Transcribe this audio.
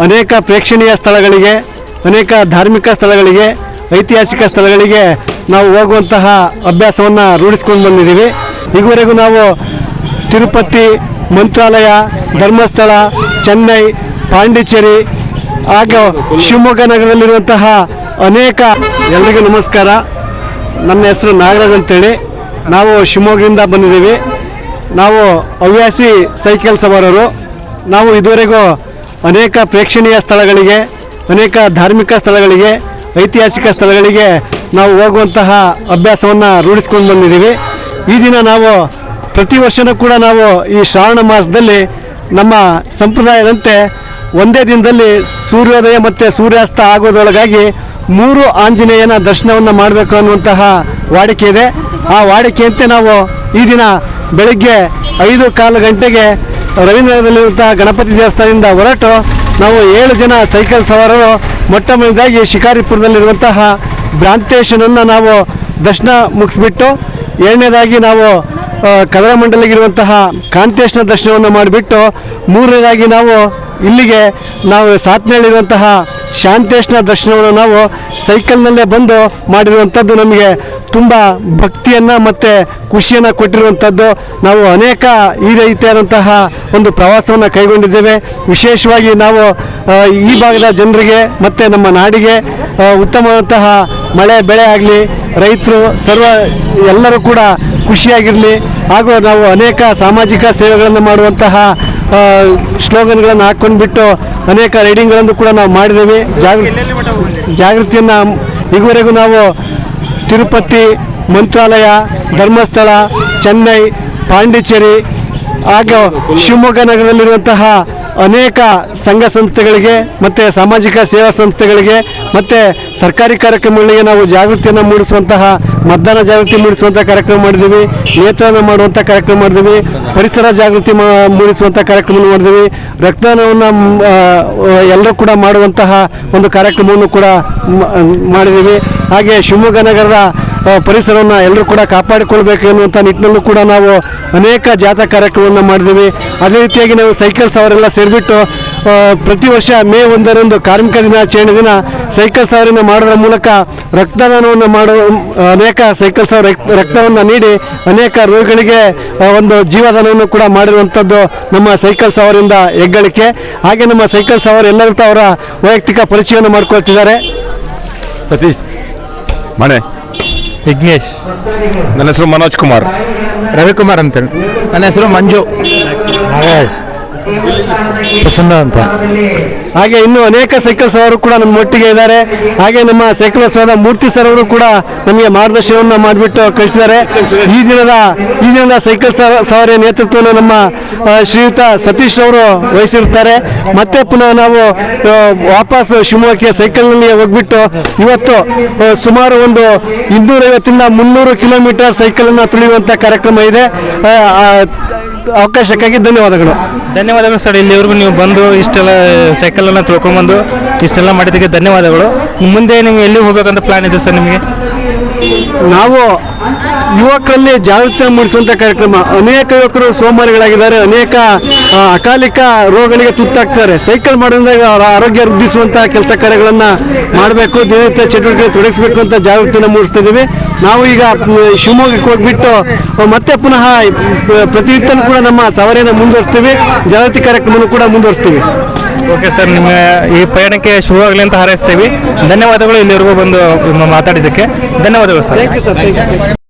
ಅನೇಕ ಪ್ರೇಕ್ಷಣೀಯ ಸ್ಥಳಗಳಿಗೆ, ಅನೇಕ ಧಾರ್ಮಿಕ ಸ್ಥಳಗಳಿಗೆ, ಐತಿಹಾಸಿಕ ಸ್ಥಳಗಳಿಗೆ ನಾವು ಹೋಗುವಂತಹ ಅಭ್ಯಾಸವನ್ನು ರೂಢಿಸ್ಕೊಂಡು ಬಂದಿದ್ದೀವಿ. ಈವರೆಗೂ ನಾವು ತಿರುಪತಿ, ಮಂತ್ರಾಲಯ, ಧರ್ಮಸ್ಥಳ, ಚೆನ್ನೈ, ಪಾಂಡಿಚೇರಿ, ಹಾಗೂ ಶಿವಮೊಗ್ಗ ನಗರದಲ್ಲಿರುವಂತಹ ಅನೇಕ ಎಲ್ಲರಿಗೂ ನಮಸ್ಕಾರ. ನನ್ನ ಹೆಸರು ನಾಗರಾಜ್ ಅಂತೇಳಿ. ನಾವು ಶಿವಮೊಗ್ಗದಿಂದ ಬಂದಿದ್ದೀವಿ. ನಾವು ಹವ್ಯಾಸಿ ಸೈಕಲ್ ಸವಾರರು. ನಾವು ಇದುವರೆಗೂ ಅನೇಕ ಪ್ರೇಕ್ಷಣೀಯ ಸ್ಥಳಗಳಿಗೆ, ಅನೇಕ ಧಾರ್ಮಿಕ ಸ್ಥಳಗಳಿಗೆ, ಐತಿಹಾಸಿಕ ಸ್ಥಳಗಳಿಗೆ ನಾವು ಹೋಗುವಂತಹ ಅಭ್ಯಾಸವನ್ನು ರೂಢಿಸ್ಕೊಂಡು ಬಂದಿದ್ದೀವಿ. ಈ ದಿನ ನಾವು ಪ್ರತಿ ವರ್ಷವೂ ಕೂಡ ನಾವು ಈ ಶ್ರಾವಣ ಮಾಸದಲ್ಲಿ ನಮ್ಮ ಸಂಪ್ರದಾಯದಂತೆ ಒಂದೇ ದಿನದಲ್ಲಿ ಸೂರ್ಯೋದಯ ಮತ್ತು ಸೂರ್ಯಾಸ್ತ ಆಗೋದ್ರೊಳಗಾಗಿ ಮೂರು ಆಂಜನೇಯನ ದರ್ಶನವನ್ನು ಮಾಡಬೇಕು ಅನ್ನುವಂತಹ ವಾಡಿಕೆ ಇದೆ. ಆ ವಾಡಿಕೆಯಂತೆ ನಾವು ಈ ದಿನ ಬೆಳಗ್ಗೆ ಐದು ಕಾಲು ಗಂಟೆಗೆ ರವೀಂದ್ರನಗರದಲ್ಲಿರುವಂತಹ ಗಣಪತಿ ದೇವಸ್ಥಾನದಿಂದ ಹೊರಟು ನಾವು ಏಳು ಜನ ಸೈಕಲ್ ಸವಾರರು ಮೊಟ್ಟ ಮೊದಲಾಗಿ ಶಿಕಾರಿಪುರದಲ್ಲಿರುವಂತಹ ಭ್ರಾಂತೇಶನನ್ನು ನಾವು ದರ್ಶನ ಮುಗಿಸ್ಬಿಟ್ಟು ಎರಡನೇದಾಗಿ ನಾವು ಕದರ ಕದರಮಂಡಲಿಗಿರುವಂತಹ ಕಾಂತೇಶನ ದರ್ಶನವನ್ನು ಮಾಡಿಬಿಟ್ಟು ಮೂರನೇದಾಗಿ ನಾವು ಇಲ್ಲಿಗೆ ನಾವು ಸಾತ್ನಳ್ಳಿರುವಂತಹ ಶಾಂತೇಶನ ದರ್ಶನವನ್ನು ನಾವು ಸೈಕಲ್ನಲ್ಲೇ ಬಂದು ಮಾಡಿರುವಂಥದ್ದು ನಮಗೆ ತುಂಬ ಭಕ್ತಿಯನ್ನು ಮತ್ತು ಖುಷಿಯನ್ನು ಕೊಟ್ಟಿರುವಂಥದ್ದು. ನಾವು ಅನೇಕ ಈ ರೀತಿಯಾದಂತಹ ಒಂದು ಪ್ರವಾಸವನ್ನು ಕೈಗೊಂಡಿದ್ದೇವೆ. ವಿಶೇಷವಾಗಿ ನಾವು ಈ ಭಾಗದ ಜನರಿಗೆ ಮತ್ತು ನಮ್ಮ ನಾಡಿಗೆ ಉತ್ತಮವಾದಂತಹ ಮಳೆ, ಬೆಳೆ ಆಗಲಿ, ರೈತರು, ಸರ್ವ, ಎಲ್ಲರೂ ಕೂಡ ಖುಷಿಯಾಗಿರಲಿ. ಹಾಗೂ ನಾವು ಅನೇಕ ಸಾಮಾಜಿಕ ಸೇವೆಗಳನ್ನು ಮಾಡುವಂತಹ ಸ್ಲೋಗನ್ಗಳನ್ನು ಹಾಕ್ಕೊಂಡ್ಬಿಟ್ಟು ಅನೇಕ ರೈಡಿಂಗ್ಗಳನ್ನು ಕೂಡ ನಾವು ಮಾಡಿದ್ದೇವೆ. ಜಾಗೃ ಜಾಗೃತಿಯನ್ನು ಈವರೆಗೂ ನಾವು ತಿರುಪತಿ, ಮಂತ್ರಾಲಯ, ಧರ್ಮಸ್ಥಳ, ಚೆನ್ನೈ, ಪಾಂಡಿಚೇರಿ ಹಾಗೂ ಶಿವಮೊಗ್ಗ ನಗರದಲ್ಲಿರುವಂತಹ ಅನೇಕ ಸಂಘ ಸಂಸ್ಥೆಗಳಿಗೆ ಮತ್ತು ಸಾಮಾಜಿಕ ಸೇವಾ ಸಂಸ್ಥೆಗಳಿಗೆ ಮತ್ತು ಸರ್ಕಾರಿ ಕಾರ್ಯಕ್ರಮಗಳಿಗೆ ನಾವು ಜಾಗೃತಿಯನ್ನು ಮೂಡಿಸುವಂತಹ, ಮತದಾನ ಜಾಗೃತಿ ಮೂಡಿಸುವಂಥ ಕಾರ್ಯಕ್ರಮ ಮಾಡಿದ್ದೀವಿ ನೇತ್ರದಾನ ಮಾಡುವಂಥ ಕಾರ್ಯಕ್ರಮ ಮಾಡಿದ್ದೀವಿ, ಪರಿಸರ ಜಾಗೃತಿ ಮೂಡಿಸುವಂಥ ಕಾರ್ಯಕ್ರಮ ಮಾಡಿದ್ದೀವಿ, ರಕ್ತದಾನವನ್ನು ಎಲ್ಲರೂ ಕೂಡ ಮಾಡುವಂತಹ ಒಂದು ಕಾರ್ಯಕ್ರಮವನ್ನು ಕೂಡ ಮಾಡಿದ್ದೀವಿ. ಹಾಗೆ ಶಿವಮೊಗ್ಗ ನಗರದ ಪರಿಸರವನ್ನು ಎಲ್ಲರೂ ಕೂಡ ಕಾಪಾಡಿಕೊಳ್ಬೇಕು ಎನ್ನುವಂಥ ನಿಟ್ಟಿನಲ್ಲೂ ಕೂಡ ನಾವು ಅನೇಕ ಜಾಥಾ ಕಾರ್ಯಕ್ರಮವನ್ನು ಮಾಡಿದ್ದೀವಿ. ಅದೇ ರೀತಿಯಾಗಿ ನಾವು ಸೈಕಲ್ ಸವಾರೆಲ್ಲ ಸೇರಿಬಿಟ್ಟು ಪ್ರತಿ ವರ್ಷ ಮೇ ಒಂದರಂದು ಕಾರ್ಮಿಕ ದಿನಾಚರಣೆ ದಿನ ಸೈಕಲ್ ಸವಾರಿನ ಮಾಡೋದ್ರ ಮೂಲಕ ರಕ್ತದಾನವನ್ನು ಮಾಡೋ, ಅನೇಕ ಸೈಕಲ್ ಸವಾರ ರಕ್ತವನ್ನು ನೀಡಿ ಅನೇಕ ರೋಗಿಗಳಿಗೆ ಒಂದು ಜೀವದಾನವನ್ನು ಕೂಡ ಮಾಡಿರುವಂಥದ್ದು ನಮ್ಮ ಸೈಕಲ್ ಸವಾರಿಂದ ಹೆಗ್ಗಳಿಕೆ. ಹಾಗೆ ನಮ್ಮ ಸೈಕಲ್ ಸವಾರ ಎಲ್ಲರೂ ಅವರ ವೈಯಕ್ತಿಕ ಪರಿಚಯವನ್ನು ಮಾಡ್ಕೊಳ್ತಿದ್ದಾರೆ. ಸತೀಶ್ ಮನೆ ವಿಘ್ನೇಶ್. ನನ್ನ ಹೆಸರು ಮನೋಜ್ ಕುಮಾರ್. ರವಿಕುಮಾರ್ ಅಂತೇಳಿ. ನನ್ನ ಹೆಸರು ಮಂಜು. ನಾಗೇಶ್ ಪ್ರಸನ್ನ ಅಂತ. ಹಾಗೆ ಇನ್ನು ಅನೇಕ ಸೈಕಲ್ ಸವಾರರು ಕೂಡ ನಮ್ಮ ಒಟ್ಟಿಗೆ ಇದ್ದಾರೆ. ಹಾಗೆ ನಮ್ಮ ಸೈಕಲ್ ಸವಾರ ಮೂರ್ತಿ ಸರ್ ಅವರು ಕೂಡ ನಮಗೆ ಮಾರ್ಗದರ್ಶನವನ್ನು ಮಾಡಿಬಿಟ್ಟು ಕಳಿಸಿದ್ದಾರೆ. ಈ ದಿನದ ಈ ದಿನದ ಸೈಕಲ್ ಸವ- ಸವಾರಿಯ ನೇತೃತ್ವವನ್ನು ನಮ್ಮ ಶ್ರೀಯುತ ಸತೀಶ್ ಅವರು ವಹಿಸಿರ್ತಾರೆ ಮತ್ತೆ ಪುನಃ ನಾವು ವಾಪಸ್ ಶಿವಮೊಗ್ಗಕ್ಕೆ ಸೈಕಲ್ನಲ್ಲಿ ಹೋಗ್ಬಿಟ್ಟು ಇವತ್ತು ಸುಮಾರು ಒಂದು ಇನ್ನೂರೈವತ್ತಿಂದ ಮುನ್ನೂರು ಕಿಲೋಮೀಟರ್ ಸೈಕಲನ್ನು ತುಳಿಯುವಂತ ಕಾರ್ಯಕ್ರಮ ಇದೆ. ಅವಕಾಶಕ್ಕಾಗಿ ಧನ್ಯವಾದಗಳು. ಧನ್ಯವಾದಗಳು ಸರ್. ಇಲ್ಲಿವರೆಗೂ ನೀವು ಬಂದು ಇಷ್ಟೆಲ್ಲ ಸೈಕಲನ್ನು ತೊಳ್ಕೊಂಬಂದು ಇಷ್ಟೆಲ್ಲ ಮಾಡಿದ್ದಕ್ಕೆ ಧನ್ಯವಾದಗಳು. ಮುಂದೆ ನಿಮ್ಗೆ ಎಲ್ಲಿ ಹೋಗ್ಬೇಕಂತ ಪ್ಲಾನ್ ಇದೆ ಸರ್ ನಿಮಗೆ? ನಾವು ಯುವಕರಲ್ಲಿ ಜಾಗೃತಿ ಮೂಡಿಸುವಂಥ ಕಾರ್ಯಕ್ರಮ. ಅನೇಕ ಯುವಕರು ಸೋಮಾರಿಗಳಾಗಿದ್ದಾರೆ. ಅನೇಕ ಅಕಾಲಿಕ ರೋಗಗಳಿಗೆ ತುತ್ತಾಗ್ತಾರೆ. ಸೈಕಲ್ ಮಾಡೋದ್ರಿಂದ ಅವರ ಆರೋಗ್ಯ ವೃದ್ಧಿಸುವಂಥ ಕೆಲಸ ಕಾರ್ಯಗಳನ್ನು ಮಾಡಬೇಕು ದಿನನಿತ್ಯ ಚಟುವಟಿಕೆ ತೊಡಗಿಸಬೇಕು ಅಂತ ಜಾಗೃತಿಯನ್ನು ಮೂಡಿಸ್ತಿದ್ದೀವಿ ನಾವು ಈಗ ಶಿವಮೊಗ್ಗಕ್ಕೆ ಹೋಗ್ಬಿಟ್ಟು ಮತ್ತೆ ಪುನಃ ಪ್ರತಿನಿತ್ಯ ಕೂಡ ನಮ್ಮ ಸವಾರಿಯನ್ನು ಮುಂದುವರಿಸ್ತೀವಿ. ಜಾಗೃತಿ ಕಾರ್ಯಕ್ರಮವನ್ನು ಕೂಡ ಮುಂದುವರಿಸ್ತೀವಿ. ಓಕೆ ಸರ್ ನಿಮ್ಮ ಈ ಪಯಣಕ್ಕೆ ಶುರುವಾಗಲಿ ಅಂತ ಹಾರೈಸ್ತೀವಿ. ಧನ್ಯವಾದಗಳು ಇಲ್ಲಿವರೆಗೂ ಬಂದು ಮಾತಾಡಿದ್ದಕ್ಕೆ. ಧನ್ಯವಾದಗಳು ಸರ್.